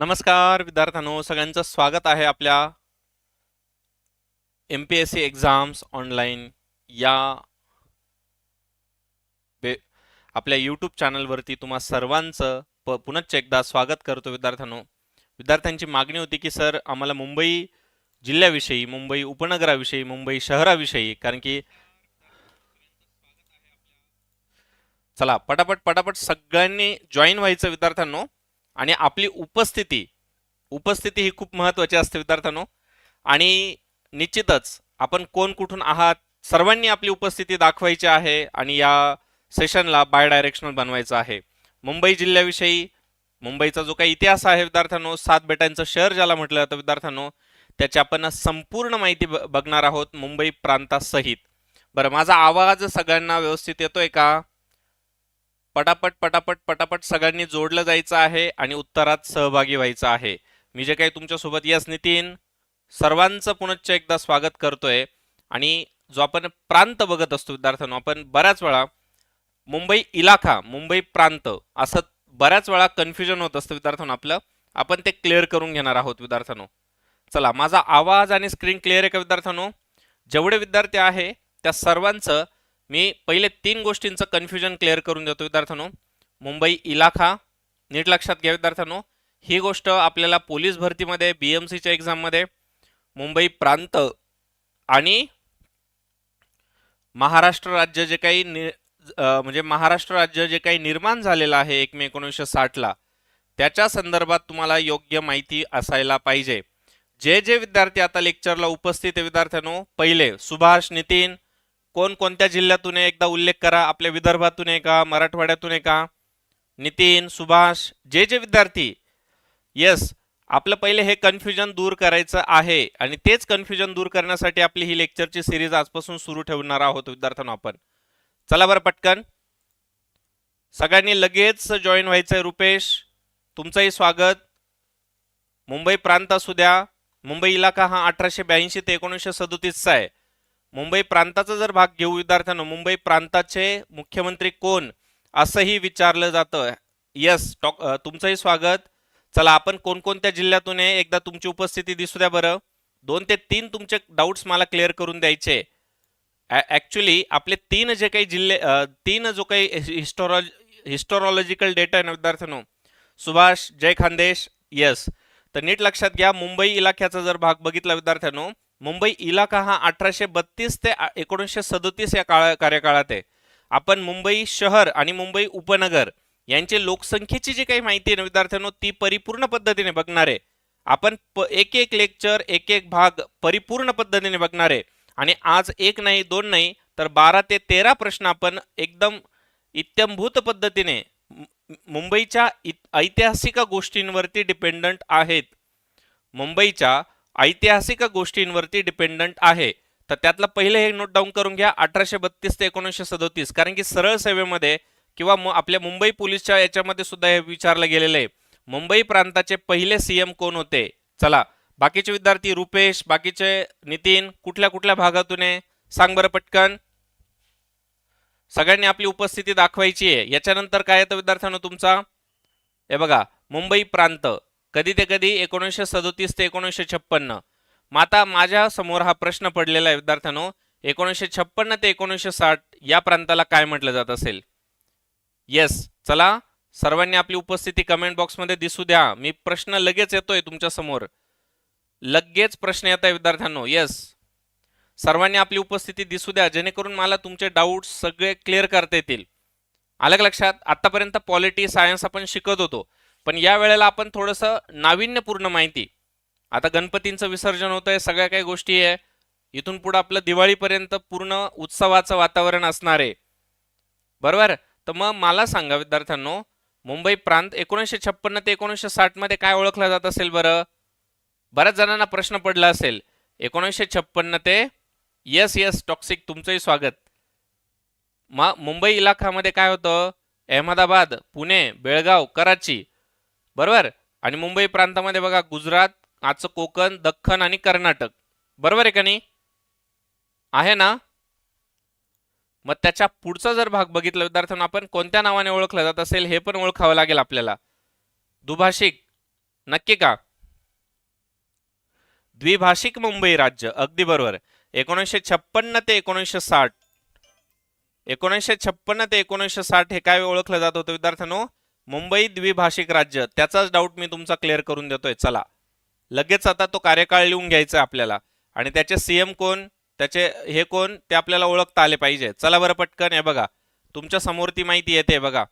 नमस्कार विद्यार्थ्यांनो. सगळ्यांचं स्वागत आहे आपल्या M P S C exams online या बे आपल्या यूट्यूब चॅनलवरती तुम्हा सर्वांचं प पुनश्च एकदा स्वागत करतो विद्यार्थ्यांनो. विद्यार्थ्यांची मागणी होती की सर आम्हाला मुंबई जिल्ह्याविषयी मुंबई उपनगराविषयी मुंबई शहराविषयी कारण की चला पटापट पटापट सगळ्यांनी जॉईन व्हायचं विद्यार्थ्यांनो. आणि आपली उपस्थिती उपस्थिती ही खूप महत्त्वाची असते विद्यार्थ्यांनो. आणि निश्चितच आपण कोण कुठून आहात सर्वांनी आपली उपस्थिती दाखवायची आहे आणि या सेशनला बाय डायरेक्शनल बनवायचं आहे. मुंबई जिल्ह्याविषयी मुंबईचा जो काही इतिहास आहे विद्यार्थ्यांनो सात बेटांचं शहर ज्याला म्हटलं जातं विद्यार्थ्यांनो त्याची आपण संपूर्ण माहिती ब- बघणार आहोत मुंबई प्रांतासहित. बरं माझा आवाज सगळ्यांना व्यवस्थित येतोय का? पटापट पटापट पटापट सगळ्यांनी जोडलं जायचं आहे आणि उत्तरात सहभागी व्हायचं आहे. मी जे काही तुमच्यासोबत यस नितीन सर्वांचं पुनश्च एकदा स्वागत करतोय. आणि जो आपण प्रांत बघत असतो विद्यार्थ्यांनो आपण बऱ्याच वेळा मुंबई इलाखा मुंबई प्रांत असं बऱ्याच वेळा कन्फ्युजन होत असतं विद्यार्थ्यांनो आपलं. आपण ते क्लिअर करून घेणार आहोत विद्यार्थ्यांनो. चला माझा आवाज आणि स्क्रीन क्लिअर आहे का विद्यार्थ्यांनो? जेवढे विद्यार्थी आहे त्या सर्वांचं मी पहिले तीन गोष्टींचं कन्फ्युजन क्लिअर करून देतो विद्यार्थ्यांनो. मुंबई इलाखा नीट लक्षात घ्या विद्यार्थ्यांनो. ही गोष्ट आपल्याला पोलीस भरतीमध्ये बी एम सीच्या एक्झाममध्ये मुंबई प्रांत आणि महाराष्ट्र राज्य जे काही नि म्हणजे महाराष्ट्र राज्य जे काही निर्माण झालेलं आहे एक मे एकोणीसशे साठला त्याच्या संदर्भात तुम्हाला योग्य माहिती असायला पाहिजे. जे जे विद्यार्थी आता लेक्चरला उपस्थित आहे विद्यार्थ्यांनो पहिले सुभाष नितीन कोण कोणत्या जिल्ह्यातून आहे? एकदा उल्लेख करा. आपल्या विदर्भातून आहे का? मराठवाड्यातून आहे का? नितीन सुभाष जे जे विद्यार्थी. येस आपलं पहिले हे कन्फ्युजन दूर करायचं आहे आणि तेच कन्फ्युजन दूर करण्यासाठी आपली ही लेक्चरची सिरीज आजपासून सुरू ठेवणार आहोत विद्यार्थ्यांना आपण. चला बरं पटकन. सगळ्यांनी लगेच जॉईन व्हायचंय रुपेश. तुमचंही स्वागत. मुंबई प्रांत असू द्या. मुंबई इलाका हा अठराशे ब्याऐंशी ते एकोणीसशे सदोतीसचा आहे. मुंबई प्रांताचा जर भाग घेऊ विद्यार्थ्यांनो मुंबई प्रांताचे मुख्यमंत्री कोण? असंही विचारलं जातं. येस टॉक तुमचंही स्वागत. चला आपण कोणकोणत्या जिल्ह्यातून आहे? एकदा तुमची उपस्थिती दिसू द्या बरं. दोन ते तीन तुमचे डाऊट्स मला क्लिअर करून द्यायचे. ॲक्च्युली आपले तीन जे काही जिल्हे तीन जो काही हिस्टॉरॉ हिस्टोरॉलॉजिकल डेटा आहे ना विद्यार्थ्यांनो? सुभाष जय खानदेश. येस तर नीट लक्षात घ्या मुंबई इलाख्याचा जर भाग बघितला विद्यार्थ्यांनो मुंबई इलाका हा अठराशे बत्तीस ते एकोणीसशे सदोतीस या काळा कार्यकाळात आहे. आपण मुंबई शहर आणि मुंबई उपनगर यांची लोकसंख्येची जी काही माहिती आहे ना विद्यार्थ्यांनो ती परिपूर्ण पद्धतीने बघणार आहे. आपण प- एक एक लेक्चर एक एक भाग परिपूर्ण पद्धतीने बघणार आहे. आणि आज एक नाही दोन नाही तर बारा ते तेरा प्रश्न आपण एकदम इत्यंभूत पद्धतीने मुंबईच्या इत- ऐतिहासिक गोष्टींवरती डिपेंडंट आहेत. मुंबईच्या ऐतिहासिक गोष्टींवरती डिपेंडंट आहे. तर त्यातलं पहिले हे नोट डाऊन करून घ्या अठराशे बत्तीस ते एकोणीसशे सदोतीस. कारण की सरळ सेवेमध्ये किंवा आपल्या मुंबई पोलीसच्या याच्यामध्ये सुद्धा हे विचारलं गेलेलं आहे. मुंबई प्रांताचे पहिले सीएम कोण होते? चला बाकीचे विद्यार्थी रुपेश बाकीचे नितीन कुठल्या कुठल्या भागातून आहे? सांग बरं पटकन. सगळ्यांनी आपली उपस्थिती दाखवायची आहे. याच्यानंतर काय येतं विद्यार्थ्यांनो तुमचा? हे बघा मुंबई प्रांत. कधी ते कधी एकोणीसशे सदोतीस ते एकोणीसशे छप्पन्न. मग आता माझ्यासमोर हा प्रश्न पडलेला आहे विद्यार्थ्यांनो. एकोणीसशे छप्पन्न ते एकोणीसशे साठ या प्रांताला काय म्हटलं जात असेल? येस चला सर्वांनी आपली उपस्थिती कमेंट बॉक्समध्ये दिसू द्या. मी प्रश्न लगेच येतोय तुमच्यासमोर. लगेच प्रश्न येत आहे विद्यार्थ्यांनो. येस सर्वांनी आपली उपस्थिती दिसू द्या. जेणेकरून मला तुमचे डाऊट सगळे क्लिअर करता येतील. आलं लक्षात? आतापर्यंत पॉलिटी सायन्स आपण शिकत होतो. पण या वेळेला आपण थोडंसं नाविन्यपूर्ण माहिती. आता गणपतींचं विसर्जन होतं आहे सगळ्या काही गोष्टी आहे. इथून पुढं आपलं दिवाळीपर्यंत पूर्ण उत्सवाचं वातावरण असणार. आहे बरोबर? तर मग मला सांगा विद्यार्थ्यांनो मुंबई प्रांत एकोणीसशे छप्पन्न ते एकोणीसशे साठमध्ये काय ओळखलं जात असेल बरं? बऱ्याच जणांना प्रश्न पडला असेल. एकोणीसशे छप्पन्न ते येस येस टॉक्सिक तुमचंही स्वागत. मग मुंबई इलाखामध्ये काय होतं? अहमदाबाद पुणे बेळगाव कराची बरोबर? आणि मुंबई प्रांतामध्ये बघा गुजरात आजचं कोकण दख्खन आणि कर्नाटक. बरोबर आहे का नाही? आहे ना? मग त्याच्या पुढचा जर भाग बघितला विद्यार्थ्यांना आपण कोणत्या नावाने ओळखला जात असेल हे पण ओळखावं लागेल आपल्याला. दुभाषिक. नक्की का? द्विभाषिक मुंबई राज्य. अगदी बरोबर. एकोणीसशे छप्पन्न ते एकोणीसशे साठ. एकोणीसशे छप्पन्न ते एकोणीसशे साठ हे काय ओळखलं जात होतं विद्यार्थ्यांनो? मुंबई द्विभाषिक राज्य त्याचाच डाऊट मी तुमचा क्लिअर करून देतोय. चला. लगेच आता तो कार्यकाळ लिहून घ्यायचा आपल्याला. आणि त्याचे सीएम कोण त्याचे हे कोण ते आपल्याला ओळखता आले पाहिजे. चला बरं पटकन हे बघा. तुमच्यासमोर ती माहिती येते बघा.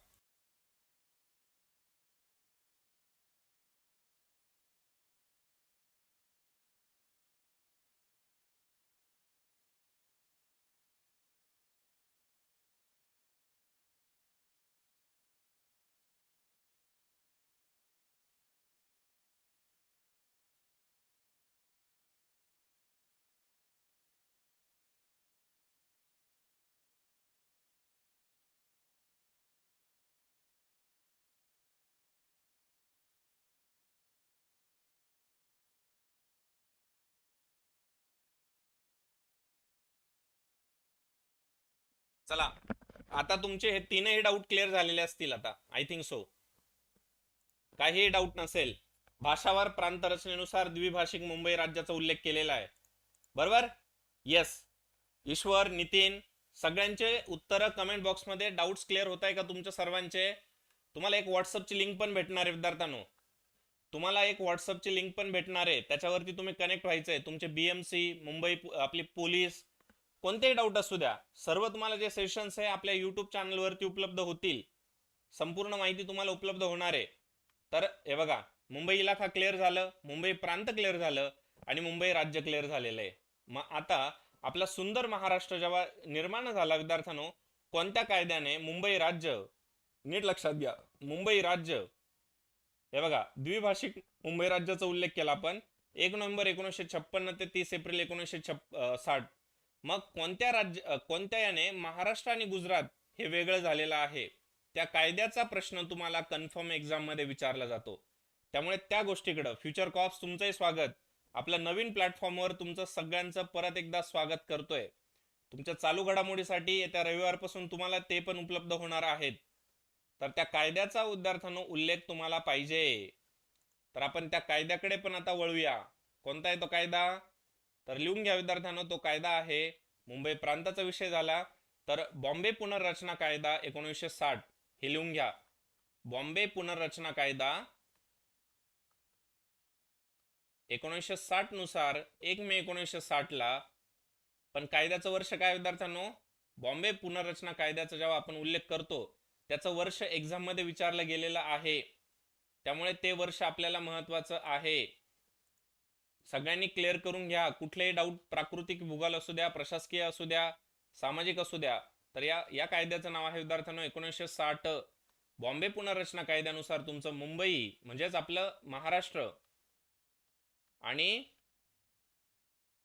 चला. आता तुमचे हे तीनही डाऊट क्लिअर झालेले असतील आता. आय थिंक सो काहीही डाऊट नसेल. भाषावार प्रांत रचनेनुसार द्विभाषिक मुंबई राज्याचा उल्लेख केलेला आहे. बरोबर? येस ईश्वर नितीन सगळ्यांचे उत्तर कमेंट बॉक्समध्ये डाऊट्स क्लिअर होत आहे का तुमच्या सर्वांचे? तुम्हाला एक व्हॉट्सअपची लिंक पण भेटणार आहे विद्यार्थ्यांनो. तुम्हाला एक व्हॉट्सअपची लिंक पण भेटणार आहे. त्याच्यावरती तुम्ही कनेक्ट व्हायचंय. तुमचे बीएमसी मुंबई आपली पोलीस कोणतेही डाऊट असू द्या सर्व तुम्हाला जे सेशन्स आहे आपल्या युट्यूब चॅनलवरती उपलब्ध होतील संपूर्ण माहिती तुम्हाला उपलब्ध होणार आहे. तर हे बघा मुंबई इलाखा क्लिअर झालं मुंबई प्रांत क्लिअर झालं आणि मुंबई राज्य क्लिअर झालेलं आहे. मग आता आपला सुंदर महाराष्ट्र जेव्हा निर्माण झाला विद्यार्थ्यांनो कोणत्या कायद्याने मुंबई राज्य नीट लक्षात घ्या मुंबई राज्य हे बघा द्विभाषिक मुंबई राज्याचा उल्लेख केला आपण एक नोव्हेंबर एकोणीसशे छप्पन्न ते तीस एप्रिल एकोणीसशे छप साठ मग कोणत्या राज्य कोणत्या याने महाराष्ट्र आणि गुजरात हे वेगळं झालेलं आहे? त्या कायद्याचा प्रश्न तुम्हाला कन्फर्म एक्झाममध्ये विचारला जातो. त्यामुळे त्या गोष्टीकडं फ्युचर कॉप्स तुमचंही स्वागत. आपल्या नवीन प्लॅटफॉर्मवर तुमचं सगळ्यांचं परत एकदा स्वागत करतोय. तुमच्या चालू घडामोडीसाठी येत्या रविवारपासून तुम्हाला ते पण उपलब्ध होणार आहेत. तर त्या कायद्याचा उद्यार्थानं उल्लेख तुम्हाला पाहिजे. तर आपण त्या कायद्याकडे पण आता वळूया. कोणता आहे तो कायदा? तर लिहून घ्या विद्यार्थ्यांनो तो कायदा आहे. मुंबई प्रांताचा विषय झाला. तर बॉम्बे पुनर्रचना कायदा एकोणीसशे साठ हे लिहून घ्या. बॉम्बे पुनर्रचना कायदा एकोणीसशे साठनुसार एक मे एकोणीसशे साठ ला पण कायद्याचं वर्ष काय विद्यार्थ्यांनो? बॉम्बे पुनर्रचना कायद्याचा जेव्हा आपण उल्लेख करतो त्याचं वर्ष एक्झाममध्ये विचारलं गेलेलं आहे. त्यामुळे ते वर्ष आपल्याला महत्वाचं आहे. सगळ्यांनी क्लिअर करून घ्या. कुठलेही डाऊट प्राकृतिक भूगोल असू द्या प्रशासकीय असू द्या सामाजिक असू द्या तर या या कायद्याचं नाव आहे विद्यार्थ्यांनो एकोणीसशे साठ. बॉम्बे पुनर्रचना कायद्यानुसार तुमचं मुंबई म्हणजेच आपलं महाराष्ट्र आणि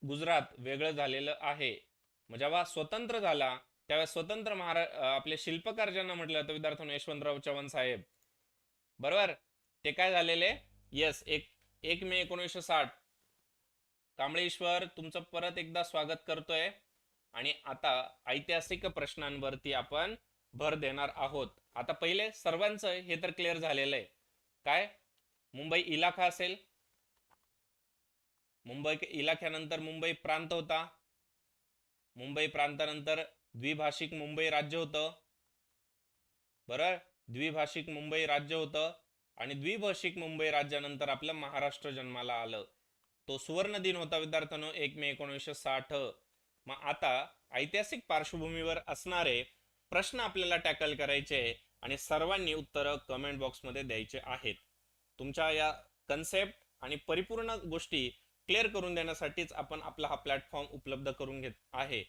गुजरात वेगळं झालेलं आहे. मग जेव्हा स्वतंत्र झाला त्यावेळेस स्वतंत्र महारा आपले शिल्पकार ज्यांना म्हटलं तर विद्यार्थ्यांनो यशवंतराव चव्हाण साहेब. बरोबर? ते काय झालेले? येस एक एक मे एकोणीसशे साठ. कांबळेश्वर तुमचं परत एकदा स्वागत करतोय. आणि आता ऐतिहासिक प्रश्नांवरती आपण भर देणार आहोत. आता पहिले सर्वांचं हे तर क्लिअर झालेलं आहे. काय? मुंबई इलाखा असेल. मुंबई इलाख्यानंतर मुंबई प्रांत होता. मुंबई प्रांतानंतर द्विभाषिक मुंबई राज्य होतं. बरं? द्विभाषिक मुंबई राज्य होतं. आणि द्विभाषिक मुंबई राज्यानंतर आपलं महाराष्ट्र जन्माला आलं. तो सुवर्ण दिन होता विद्यार्थ्यांनो एक मे एकोणीसशे साठ. मग आता ऐतिहासिक पार्श्वभूमीवर असणारे प्रश्न आपल्याला टॅकल करायचे आणि सर्वांनी उत्तरं कमेंट बॉक्समध्ये द्यायचे आहेत. तुमच्या या कन्सेप्ट आणि परिपूर्ण गोष्टी क्लिअर करून देण्यासाठीच आपण आपला हा प्लॅटफॉर्म उपलब्ध करून घेत आहे.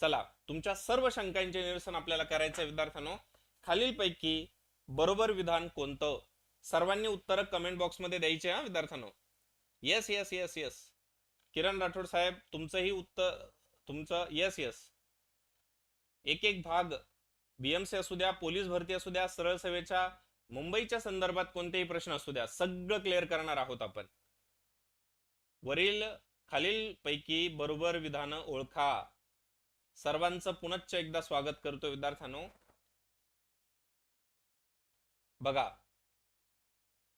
चला तुमच्या सर्व शंकांचे निरसन आपल्याला करायचं आहे विद्यार्थ्यांनो. खालीलपैकी बरोबर विधान कोणतं? सर्वांनी उत्तर कमेंट बॉक्समध्ये द्यायचे हा विद्यार्थ्यांनो. Yes yes yes yes Kiran Rathod साहेब तुमचंही उत्तर तुमचं येस येस एक एक भाग बीएमसी असू द्या पोलीस भरती असू द्या सरळ सेवेच्या मुंबईच्या संदर्भात कोणतेही प्रश्न असू द्या सगळं क्लिअर करणार आहोत आपण. वरील खालील पैकी बरोबर विधानं ओळखा. सर्वांचं पुनच्च एकदा स्वागत करतो विद्यार्थ्यांनो. बघा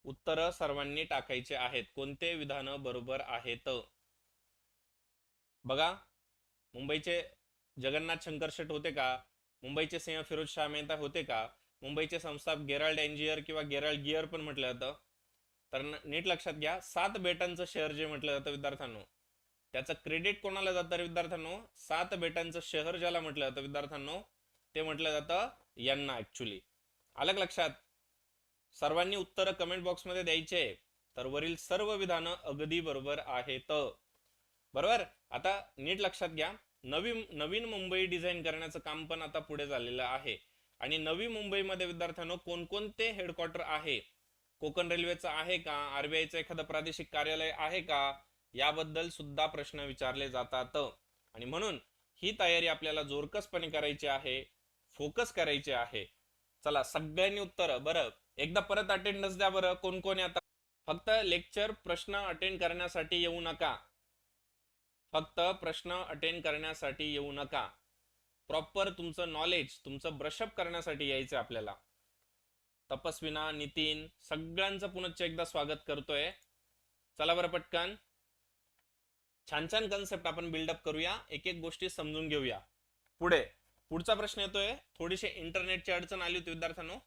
उत्तर सर्वांनी टाकायचे आहेत. कोणते विधान बरोबर आहेत? बघा. मुंबईचे जगन्नाथ शंकर शेट होते का? मुंबईचे सिंह फिरोज शाह मेहता होते का? मुंबईचे संस्थाप गेराल्ड एंजियर किंवा गेराल्ड गियर पण म्हटलं जातं. तर नीट लक्षात घ्या. सात बेटांचं शहर जे म्हटलं जातं विद्यार्थ्यांनो त्याचं क्रेडिट कोणाला जातं रे विद्यार्थ्यांनो? सात बेटांचं शहर ज्याला म्हटलं जातं विद्यार्थ्यांनो ते म्हटलं जातं यांना ऍक्च्युली आलं लक्षात? सर्वांनी उत्तर कमेंट बॉक्समध्ये द्यायचे. तर वरील सर्व विधानं अगदी बरोबर आहेत. बरोबर? आता नीट लक्षात घ्या. नवी नवीन मुंबई डिझाईन करण्याचं काम पण आता पुढे झालेलं आहे. आणि नवी मुंबईमध्ये विद्यार्थ्यांनो कोणकोणते हेडक्वार्टर आहे? कोकण रेल्वेचं आहे का? आरबीआयचं एखादं प्रादेशिक कार्यालय आहे का? याबद्दल सुद्धा प्रश्न विचारले जातात. आणि म्हणून ही तयारी आपल्याला जोरकसपणे करायची आहे फोकस करायची आहे. चला सगळ्यांनी उत्तर. बरं एकदा परत अटेंडन्स द्या बरं कोण कोण आता फक्त लेक्चर प्रश्न अटेंड करण्यासाठी येऊ नका. फक्त प्रश्न अटेंड करण्यासाठी येऊ नका. प्रॉपर तुमचं नॉलेज तुमचं ब्रशअप करण्यासाठी यायचं आपल्याला. तपस्विना नितीन सगळ्यांचं पुनश्च एकदा स्वागत करतोय. चला बरं पटकन. छान छान कन्सेप्ट आपण बिल्डअप करूया. एक एक गोष्टी समजून घेऊया. पुढे पुढचा प्रश्न येतोय. थोडीशी इंटरनेटची अडचण आली होती विद्यार्थ्यांनो.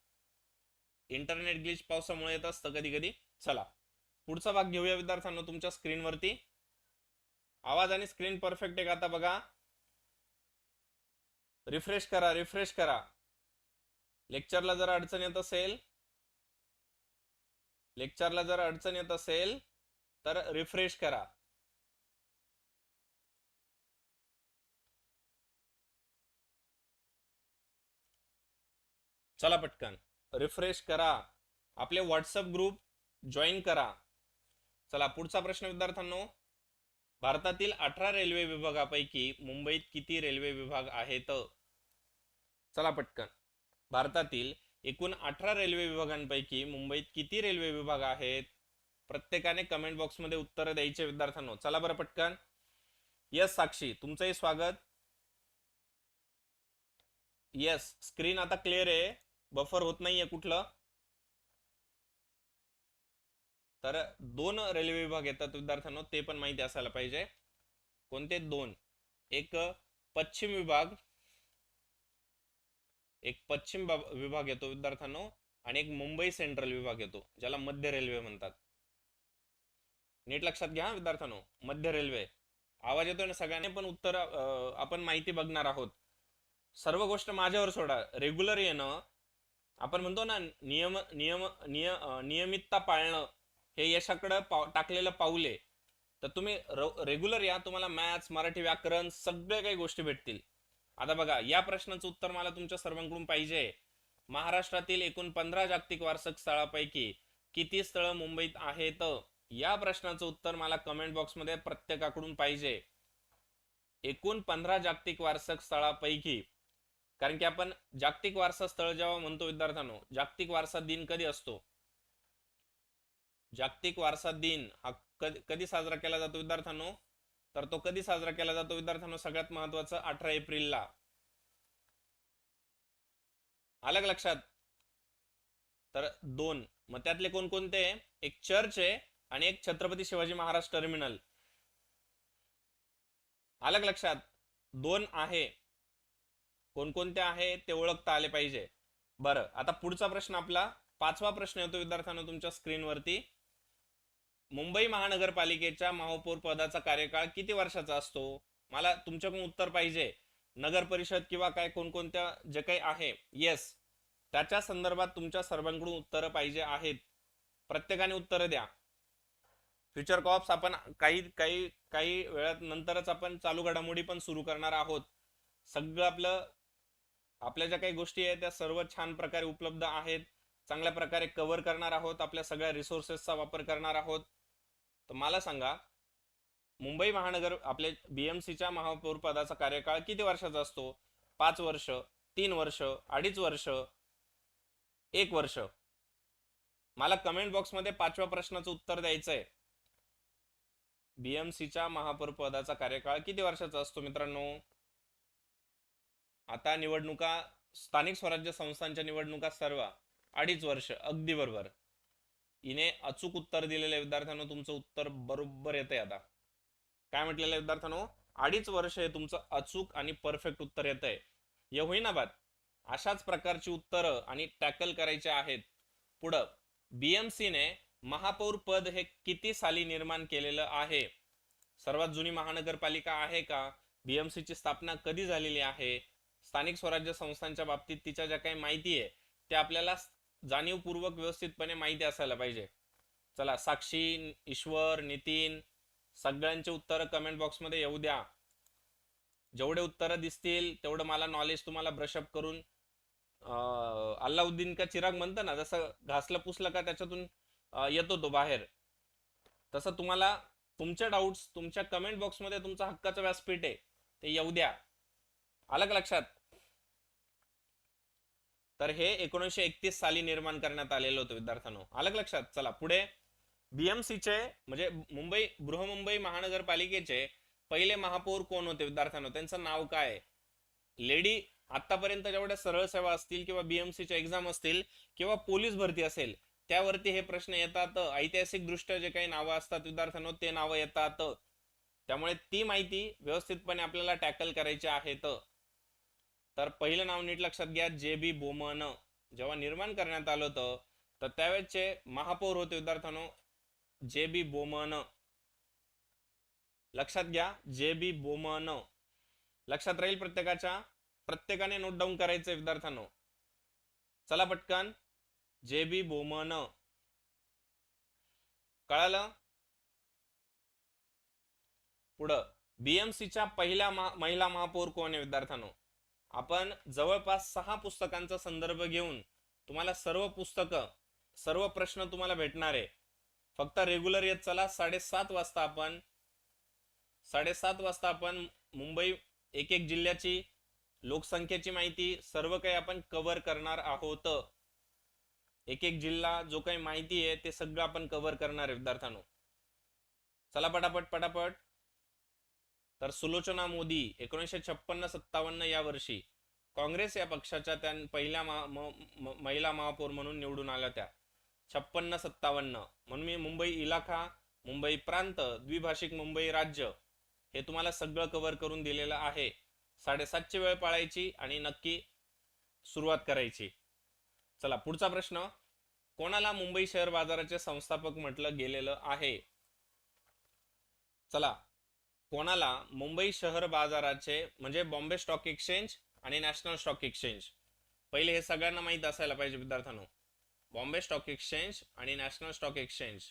इंटरनेट ग्लिच पावसामुळे येत असतं कधी कधी. चला पुढचा भाग घेऊया विद्यार्थ्यांना तुमच्या स्क्रीनवरती आवाज आणि स्क्रीन परफेक्ट आहे का आता बघा. रिफ्रेश करा रिफ्रेश करा. लेक्चरला जर अडचण येत असेल लेक्चरला जर अडचण येत असेल तर रिफ्रेश करा. चला पटकन. रिफ्रेश करा. आपले व्हॉट्सअप ग्रुप जॉईन करा. चला पुढचा प्रश्न विद्यार्थ्यांनो. भारतातील अठरा रेल्वे विभागापैकी मुंबईत किती रेल्वे विभाग आहेत? चला पटकन. भारतातील एकूण अठरा रेल्वे विभागांपैकी मुंबईत किती रेल्वे विभाग आहेत? प्रत्येकाने कमेंट बॉक्समध्ये उत्तर द्यायचे विद्यार्थ्यांनो. चला बरं पटकन. यस साक्षी तुमचंही स्वागत. येस स्क्रीन आता क्लिअर आहे. बफर होत नाहीये कुठलं. तर दोन रेल्वे विभाग येतात विद्यार्थ्यांनो ते पण माहिती असायला पाहिजे. कोणते? दोन. एक पश्चिम विभाग. एक पश्चिम विभाग येतो विद्यार्थ्यांनो आणि एक मुंबई सेंट्रल विभाग येतो ज्याला मध्य रेल्वे म्हणतात. नीट लक्षात घ्या विद्यार्थ्यांनो. मध्य रेल्वे. आवाज येतोय ना सगळ्यांनी? पण उत्तर आपण माहिती बघणार आहोत. सर्व गोष्ट माझ्यावर सोडा. रेग्युलर येणं आपण म्हणतो ना नियम नियम निय नियमितता पाळणं हे यशाकडं पाव टाकलेलं पाऊल आहे. तर तुम्ही रेग्युलर या तुम्हाला मॅथ्स मराठी व्याकरण सगळे काही गोष्टी भेटतील. आता बघा या प्रश्नाचं उत्तर मला तुमच्या सर्वांकडून पाहिजे महाराष्ट्रातील एकूण पंधरा जागतिक वारसक स्थळापैकी किती स्थळं मुंबईत आहेत? या प्रश्नाचं उत्तर मला कमेंट बॉक्समध्ये प्रत्येकाकडून पाहिजे एकूण पंधरा जागतिक वारसक स्थळापैकी कारण की आपण जागतिक वारसा स्थळ जेव्हा म्हणतो विद्यार्थ्यांनो जागतिक वारसा दिन कधी असतो? जागतिक वारसा दिन हा कधी साजरा केला जातो विद्यार्थ्यांनो? तर तो कधी साजरा केला जातो विद्यार्थ्यांनो? सगळ्यात महत्वाचं अठरा एप्रिलला. आलं लक्षात? तर दोन. मग त्यातले कोणकोणते? एक चर्च आहे आणि एक छत्रपती शिवाजी महाराज टर्मिनल. आलं लक्षात? दोन आहे. कोणकोणत्या आहे ते ओळखता आले पाहिजे. बरं आता पुढचा प्रश्न आपला पाचवा प्रश्न येतो विद्यार्थ्यांना तुमच्या स्क्रीनवरती. मुंबई महानगरपालिकेच्या महापौर पदाचा कार्यकाळ किती वर्षाचा असतो? मला तुमच्याकडून उत्तर पाहिजे. नगर परिषद किंवा काय कोणकोणत्या जे काही आहे येस त्याच्या संदर्भात तुमच्या सर्वांकडून उत्तरं पाहिजे आहेत. प्रत्येकाने उत्तरं द्या. फ्युचर कॉप्स आपण काही काही काही वेळात नंतरच आपण चालू घडामोडी पण सुरू करणार आहोत. सगळं आपलं आपल्या ज्या काही गोष्टी आहेत त्या सर्व छान प्रकारे उपलब्ध आहेत. चांगल्या प्रकारे कव्हर करणार आहोत. आपल्या सगळ्या रिसोर्सेसचा वापर करणार आहोत. तर मला सांगा मुंबई महानगर आपले बीएमसीच्या महापौर पदाचा कार्यकाळ किती वर्षाचा असतो? पाच वर्ष तीन वर्ष अडीच वर्ष एक वर्ष? मला कमेंट बॉक्समध्ये पाचव्या प्रश्नाचं उत्तर द्यायचं आहे बीएमसीच्या महापौर पदाचा कार्यकाळ किती वर्षाचा असतो मित्रांनो? आता निवडणुका स्थानिक स्वराज्य संस्थांच्या निवडणुका सर्व अडीच वर्ष अगदी बरोबर. हिने अचूक उत्तर दिलेल्या विद्यार्थ्यांनो तुमचं उत्तर बरोबर येतंय आता. काय म्हटलेलं विद्यार्थ्यांनो? अडीच वर्ष हे तुमचं अचूक आणि परफेक्ट उत्तर येत आहे हे होईना बात अशाच प्रकारची उत्तरं आणि टॅकल करायचे आहेत. पुढं बीएमसीने महापौर पद हे किती साली निर्माण केलेलं आहे? सर्वात जुनी महानगरपालिका आहे का? बीएमसीची स्थापना कधी झालेली आहे? स्थानिक स्वराज्य संस्थांच्या बाबतीत तिच्या ज्या काही माहिती आहे त्या आपल्याला जाणीवपूर्वक व्यवस्थितपणे माहिती असायला पाहिजे. चला साक्षी ईश्वर नितीन सगळ्यांचे उत्तर कमेंट बॉक्समध्ये येऊ द्या. जेवढे उत्तरं दिसतील तेवढं मला नॉलेज तुम्हाला ब्रशअप करून अल्लाउद्दीन का चिराग म्हणतं ना जसं घासलं पुसलं का त्याच्यातून येतो तो बाहेर. तसं तुम्हाला तुमचे डाऊट्स तुमच्या कमेंट बॉक्समध्ये तुमचा हक्काचं व्यासपीठ आहे ते येऊ द्या. आलं का लक्षात? तर हे एकोणीसशे एकतीस साली निर्माण करण्यात आलेलं होतं विद्यार्थ्यांनो. आलं लक्षात? चला पुढे. बीएमसीचे म्हणजे मुंबई बृहमुंबई महानगरपालिकेचे पहिले महापौर कोण होते विद्यार्थ्यांनो? त्यांचं नाव काय लेडी आतापर्यंत जेवढ्या सरळ सेवा असतील किंवा बीएमसीच्या एक्झाम असतील किंवा पोलीस भरती असेल त्यावरती हे प्रश्न येतात. ऐतिहासिक दृष्ट्या जे काही नावं असतात विद्यार्थ्यांनो ते नावं येतात. त्यामुळे ती माहिती व्यवस्थितपणे आपल्याला टॅकल करायची आहेत तर पहिलं नाव नीट लक्षात घ्या जे बी बोमन जेव्हा निर्माण करण्यात आलं होतं तर त्यावेळेसचे महापौर होते विद्यार्थ्यांनो जे बी बोमन. लक्षात घ्या जे बी बोमन. लक्षात राहील प्रत्येकाच्या प्रत्येकाने नोट डाऊन करायचं विद्यार्थ्यांनो. चला पटकन जे बी बोमन. कळालं? पुढं बीएमसीच्या पहिल्या मा- महिला महापौर कोण आहे विद्यार्थ्यांनो? आपण जवळपास सहा पुस्तकांचा संदर्भ घेऊन तुम्हाला सर्व पुस्तकं सर्व प्रश्न तुम्हाला भेटणार आहे. फक्त रेग्युलर येत चला साडेसात वाजता आपण साडेसात वाजता आपण मुंबई एक एक जिल्ह्याची लोकसंख्येची माहिती सर्व काही आपण कव्हर करणार आहोत. एक एक जिल्हा जो काही माहिती आहे ते सगळं आपण कव्हर करणार आहे विद्यार्थ्यांनो. चला पटापट पटापट. तर सुलोचना मोदी एकोणीसशे छप्पन्न सत्तावन्न या वर्षी काँग्रेस या पक्षाच्या त्या पहिल्या मा- महिला महापौर म्हणून निवडून आल्या त्या. छप्पन्न सत्तावन्न. म्हणून मी मुंबई इलाखा मुंबई प्रांत द्विभाषिक मुंबई राज्य हे तुम्हाला सगळं कव्हर करून दिलेलं आहे. साडेसातची वेळ पाळायची आणि नक्की सुरुवात करायची. चला पुढचा प्रश्न. कोणाला मुंबई शेअर बाजाराचे संस्थापक म्हटलं गेलेलं आहे? चला कोणाला मुंबई शहर बाजाराचे म्हणजे बॉम्बे स्टॉक एक्सचेंज आणि नॅशनल स्टॉक एक्सचेंज. पहिले हे सगळ्यांना माहीत असायला पाहिजे विद्यार्थ्यांनो. बॉम्बे स्टॉक एक्सचेंज आणि नॅशनल स्टॉक एक्सचेंज.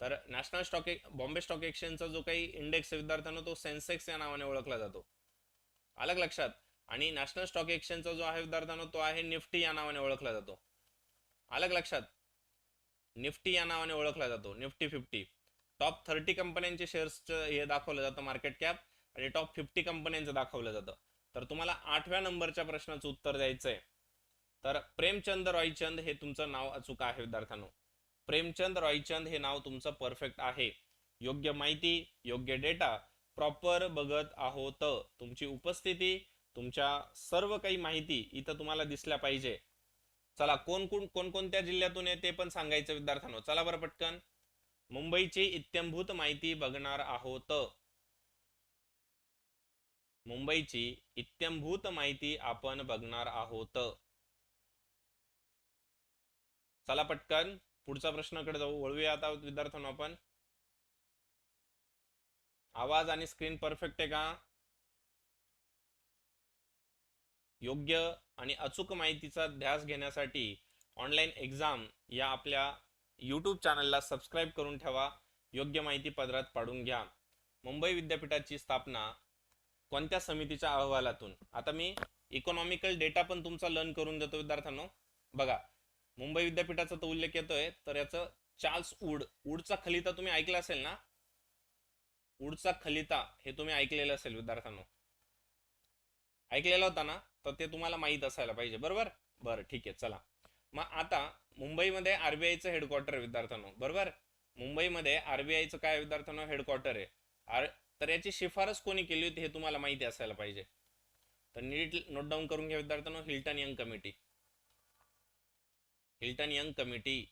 तर नॅशनल स्टॉक बॉम्बे स्टॉक एक्सचेंजचा जो काही इंडेक्स आहे विद्यार्थ्यांनो तो सेन्सेक्स या नावाने ओळखला जातो. अलग लक्षात? आणि नॅशनल स्टॉक एक्सचेंजचा जो आहे विद्यार्थ्यांनो तो आहे निफ्टी या नावाने ओळखला जातो. अलग लक्षात? निफ्टी या नावाने ओळखला जातो निफ्टी फिफ्टी. टॉप थर्टी कंपन्यांचे शेअर्सचं हे दाखवलं जातं मार्केट कॅप आणि टॉप फिफ्टी कंपन्यांचं दाखवलं जातं. तर तुम्हाला आठव्या नंबरच्या प्रश्नाचं उत्तर द्यायचंय. तर प्रेमचंद रॉयचंद हे तुमचं नाव अचूक आहे विद्यार्थ्यांनो. प्रेमचंद रॉयचंद हे नाव तुमचं परफेक्ट आहे. योग्य माहिती योग्य डेटा प्रॉपर बघत आहोत. तुमची उपस्थिती तुमच्या सर्व काही माहिती इथं तुम्हाला दिसल्या पाहिजे. चला कोण कोण कोणकोणत्या जिल्ह्यातून आहे ते पण सांगायचं विद्यार्थ्यांनो. चला बरं पटकन. मुंबईची इत्यंभूत माहिती बघणार आहोत. मुंबईची इत्यंभूत माहिती आपण बघणार आहोत. चला पटकन पुढचा प्रश्नाकडे जाऊ. वळूया आता विद्यार्थ्यांना आपण. आवाज आणि स्क्रीन परफेक्ट आहे का? योग्य आणि अचूक माहितीचा ध्यास घेण्यासाठी ऑनलाईन एक्झाम या आपल्या यूट्यूब चॅनलला सबस्क्राईब करून ठेवा. योग्य माहिती पदरात पाडून घ्या. मुंबई विद्यापीठाची स्थापना कोणत्या समितीच्या अहवालातून? आता मी इकॉनॉमिकल डेटा पण तुमचा लर्न करून देतो विद्यार्थ्यांनो. बघा मुंबई विद्यापीठाचा तो उल्लेख येतोय तर याचं चार्ल्स वूड वूडचा खलिता तुम्ही ऐकला असेल ना? वूडचा खलिता हे तुम्ही ऐकलेलं असेल विद्यार्थ्यांनो. ऐकलेला होता ना? तर ते तुम्हाला माहीत असायला पाहिजे बरोबर? बरं ठीक आहे चला. मग आता मुंबईमध्ये आरबीआयचं हेडक्वार्टर आहे विद्यार्थ्यांनो. बरोबर? मुंबईमध्ये आरबीआयचं काय विद्यार्थ्यांनो? हेडक्वार्टर आहे. आर तर याची शिफारस कोणी केली होती हे तुम्हाला माहिती असायला पाहिजे. तर नीट नोट डाऊन करून घ्या विद्यार्थ्यांनो Hilton Young committee Hilton Young committee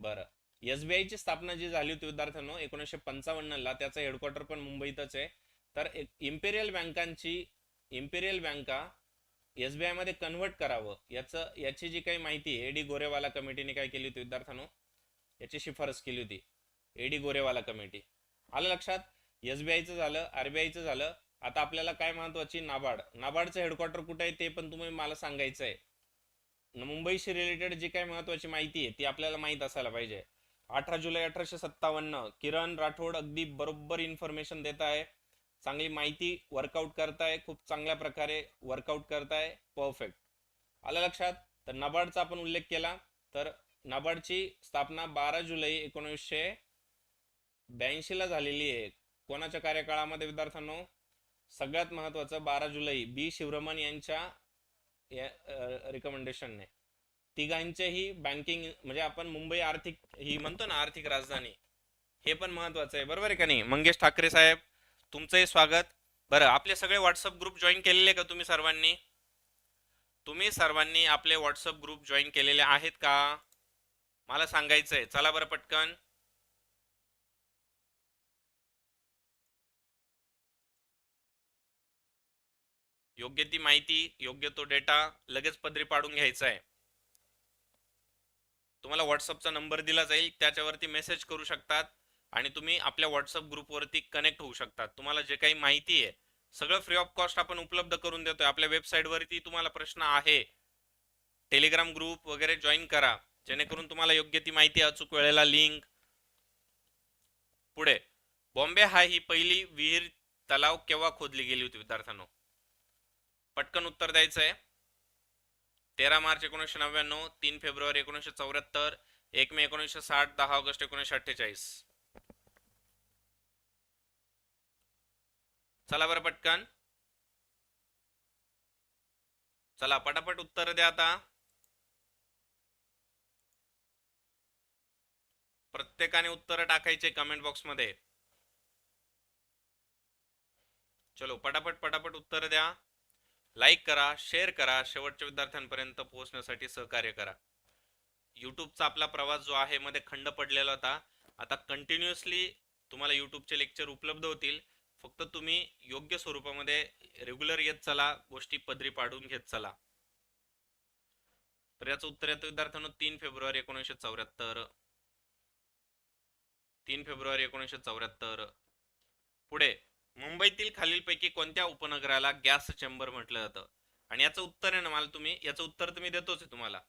बरं. एसबीआय ची स्थापना जी झाली होती विद्यार्थ्यांनो एकोणीसशे पंचावन्न ला त्याचं हेडक्वार्टर पण मुंबईतच आहे. तर इम्पेरियल बँकांची इम्पेरियल बँका एसबीआयमध्ये कन्व्हर्ट करावं याचं याची जी काही माहिती एडी गोरेवाला कमिटीने काय केली होती विद्यार्थ्यांनो? याची शिफारस केली होती एडी गोरेवाला कमिटी. आलं लक्षात? एसबीआयचं झालं आरबीआयचं झालं. आता आपल्याला काय महत्वाची? नाबार्ड. नाबार्डचं हेडक्वार्टर कुठे आहे ते पण तुम्ही मला सांगायचं आहे. मुंबईशी रिलेटेड जी काही महत्वाची माहिती आहे ती आपल्याला माहीत असायला पाहिजे. अठरा जुलै अठराशे सत्तावन्न किरण राठोड अगदी बरोबर इन्फॉर्मेशन देत आहे. चांगली माहिती वर्कआउट करताय खूप चांगल्या प्रकारे वर्कआउट करताय परफेक्ट आलं लक्षात? तर नाबार्डचा आपण उल्लेख केला. तर नाबार्डची स्थापना बारा जुलै एकोणीसशे ब्याऐंशीला झालेली आहे. कोणाच्या कार्यकाळामध्ये विद्यार्थ्यांनो? सगळ्यात महत्वाचं बारा जुलै बी. शिवरमन यांच्या रिकमेंडेशनने तिघांचेही बँकिंग म्हणजे आपण मुंबई आर्थिक ही म्हणतो ना आर्थिक राजधानी. हे पण महत्वाचं आहे. बरोबर आहे का नाही? मंगेश ठाकरे साहेब तुमचंही स्वागत. बरं आपले सगळे व्हॉट्सअप ग्रुप जॉईन केलेले का तुम्ही सर्वांनी? तुम्ही सर्वांनी आपले व्हॉट्सअप ग्रुप जॉईन केलेले आहेत का? मला सांगायचंय. चला बरं पटकन. योग्य ती माहिती योग्य तो डेटा लगेच पदरी पाडून घ्यायचा आहे तुम्हाला व्हॉट्सअपचा नंबर दिला जाईल त्याच्यावरती मेसेज करू शकतात. आणि तुम्ही आपल्या व्हॉट्सअप ग्रुपवरती कनेक्ट होऊ शकता तुम्हाला जे काही माहिती आहे सगळं फ्री ऑफ कॉस्ट आपण उपलब्ध करून देतोय. आपल्या वेबसाईट वरती तुम्हाला प्रश्न आहे. टेलिग्राम ग्रुप वगैरे जॉईन करा. जेणेकरून तुम्हाला योग्य ती माहिती अचूक वेळेला लिंक पुढे बॉम्बे हा ही पहिली विहीर तलाव केव्हा खोदली गेली होती विद्यार्थ्यांनो? पटकन उत्तर द्यायचं आहे. तेरा मार्च एकोणीसशे नव्याण्णव तीन फेब्रुवारी एकोणीसशे चौऱ्याहत्तर एक मे एकोणीसशे साठ दहा ऑगस्ट एकोणीसशे अठ्ठेचाळीस. चला बरं पटकन. चला पटापट उत्तर द्या आता. प्रत्येकाने उत्तर टाकायचे कमेंट बॉक्समध्ये. चलो पटापट पटापट उत्तर द्या. लाईक करा शेअर करा शेवटच्या विद्यार्थ्यांपर्यंत पोहोचण्यासाठी सहकार्य करा. युट्यूबचा आपला प्रवास जो आहे मध्ये खंड पडलेला होता. आता कंटिन्युअसली तुम्हाला युट्यूबचे लेक्चर उपलब्ध होतील. फक्त तुम्ही योग्य स्वरूपामध्ये रेग्युलर येत चला गोष्टी पदरी पाडून घेत चला. तर याचं उत्तर येतं विद्यार्थ्यांनो तीन फेब्रुवारी एकोणीसशे चौऱ्याहत्तर. तीन फेब्रुवारी एकोणीसशे चौऱ्याहत्तर. पुढे मुंबईतील खालीलपैकी कोणत्या उपनगराला गॅस चेंबर म्हटलं जातं? आणि याचं उत्तर आहे ना मला तुम्ही याचं उत्तर तुम्ही देतोच आहे तुम्हाला.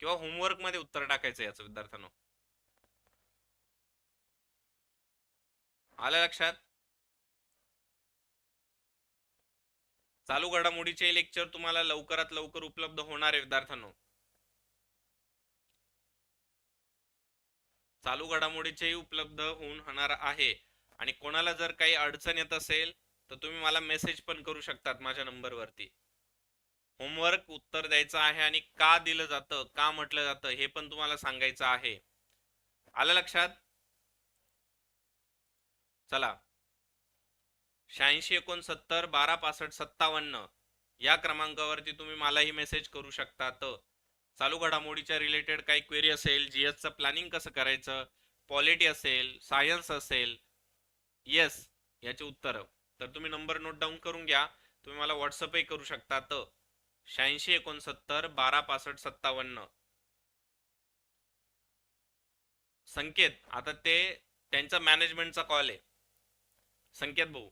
किंवा होमवर्कमध्ये उत्तर टाकायचं याचं विद्यार्थ्यांनो. आलं लक्षात? चालू घडामोडीचे लेक्चर तुम्हाला लवकरात लवकर उपलब्ध होणार आहे विद्यार्थ्यांनो. चालू घडामोडीचेही उपलब्ध होऊन होणार आहे. आणि कोणाला जर काही अडचण येत असेल तर तुम्ही मला मेसेज पण करू शकतात माझ्या नंबरवरती. होमवर्क उत्तर द्यायचं आहे आणि का दिलं जातं का म्हटलं जातं हे पण तुम्हाला सांगायचं आहे. आलं लक्षात? चला. शहाऐंशी एकोणसत्तर बारा पासष्ट सत्तावन्न या क्रमांकावरती तुम्ही मलाही मेसेज करू शकतात चालू घडामोडीच्या रिलेटेड काही क्वेरी असेल जीएसचं प्लॅनिंग कसं करायचं पॉलिटी असेल सायन्स असेल येस याचे उत्तर. तर तुम्ही नंबर नोट डाऊन करून घ्या. तुम्ही मला व्हॉट्सअपही करू शकतात शहाऐंशी एकोणसत्तर बारा पासष्ट सत्तावन्न. संकेत आता ते त्यांचा मॅनेजमेंटचा कॉल आहे. संकेत भाऊ.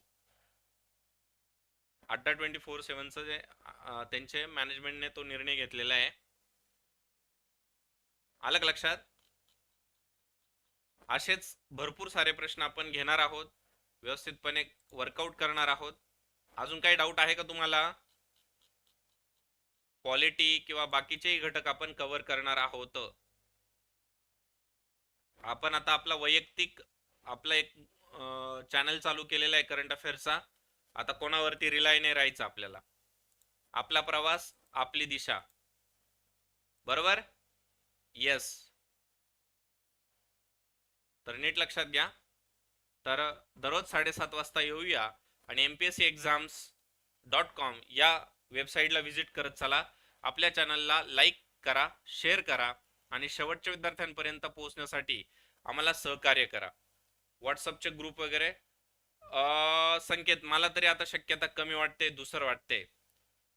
अड्डा ट्वेंटी फोर सेव्हनचं जे त्यांचे मॅनेजमेंटने तो निर्णय घेतलेला आहे. आलं लक्षात? असेच भरपूर सारे प्रश्न आपण घेणार आहोत. व्यवस्थितपणे वर्कआउट करणार आहोत. अजून काही डाऊट आहे का तुम्हाला? क्वालिटी किंवा बाकीचेही घटक आपण कव्हर करणार आहोत. आपण आता आपला वैयक्तिक आपला एक चॅनल चालू केलेला आहे करंट अफेअर्सचा आता कोणावरती रिलाय नाही राहायचं आपल्याला. आपला प्रवास आपली दिशा. बरोबर? येस तर नीट लक्षात घ्या. तर दररोज साडेसात वाजता येऊया आणि M P S C exams dot com या वेबसाईटला व्हिजिट करत चला. आपल्या चॅनलला लाईक करा शेअर करा आणि शेवटच्या विद्यार्थ्यांपर्यंत पोहोचण्यासाठी आम्हाला सहकार्य करा. व्हॉट्सअपचे ग्रुप वगैरे. संकेत मला तरी आता शक्यता कमी वाटते दुसरं वाटते.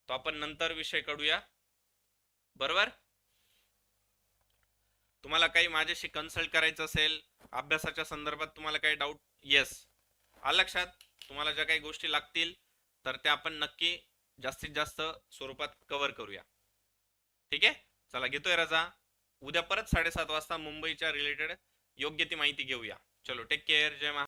तो आपण नंतर विषय काढूया. बरोबर? तुम्हाला काही माझ्याशी कन्सल्ट करायचं असेल अभ्यासाच्या संदर्भात तुम्हाला काही डाऊट येस आलं लक्षात? तुम्हाला ज्या काही गोष्टी लागतील तर त्या आपण नक्की जास्तीत जास्त स्वरूपात कव्हर करूया. ठीक आहे? चला घेतोय रजा. उद्या परत साडेसात वाजता मुंबईच्या रिलेटेड योग्य ती माहिती घेऊया. चलो टेक केअर जय महा